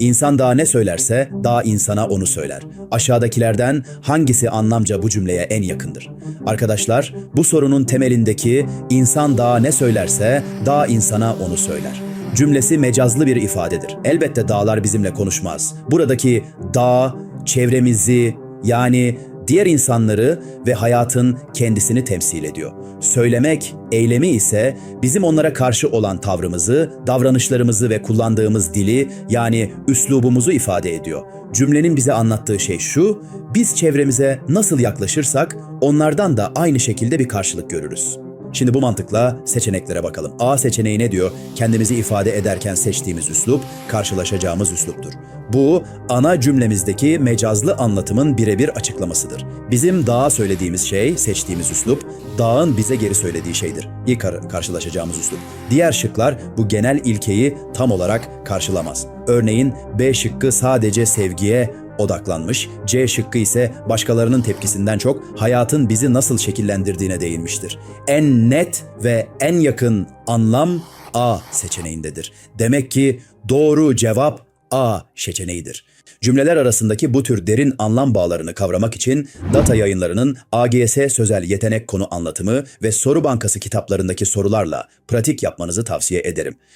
İnsan daha ne söylerse daha insana onu söyler. Aşağıdakilerden hangisi anlamca bu cümleye en yakındır? Arkadaşlar, bu sorunun temelindeki insan daha ne söylerse daha insana onu söyler. Cümlesi mecazlı bir ifadedir. Elbette dağlar bizimle konuşmaz. Buradaki dağ, çevremizi yani diğer insanları ve hayatın kendisini temsil ediyor. Söylemek, eylemi ise bizim onlara karşı olan tavrımızı, davranışlarımızı ve kullandığımız dili yani üslubumuzu ifade ediyor. Cümlenin bize anlattığı şey şu, biz çevremize nasıl yaklaşırsak onlardan da aynı şekilde bir karşılık görürüz. Şimdi bu mantıkla seçeneklere bakalım. A seçeneği ne diyor? Kendimizi ifade ederken seçtiğimiz üslup, karşılaşacağımız üsluptur. Bu, ana cümlemizdeki mecazlı anlatımın birebir açıklamasıdır. Bizim dağa söylediğimiz şey, seçtiğimiz üslup, dağın bize geri söylediği şeydir. İlk kar- karşılaşacağımız üslup. Diğer şıklar bu genel ilkeyi tam olarak karşılamaz. Örneğin B şıkkı sadece sevgiye, odaklanmış, C şıkkı ise başkalarının tepkisinden çok hayatın bizi nasıl şekillendirdiğine değinmiştir. En net ve en yakın anlam A seçeneğindedir. Demek ki doğru cevap A seçeneğidir. Cümleler arasındaki bu tür derin anlam bağlarını kavramak için Data yayınlarının AGS sözel yetenek konu anlatımı ve soru bankası kitaplarındaki sorularla pratik yapmanızı tavsiye ederim.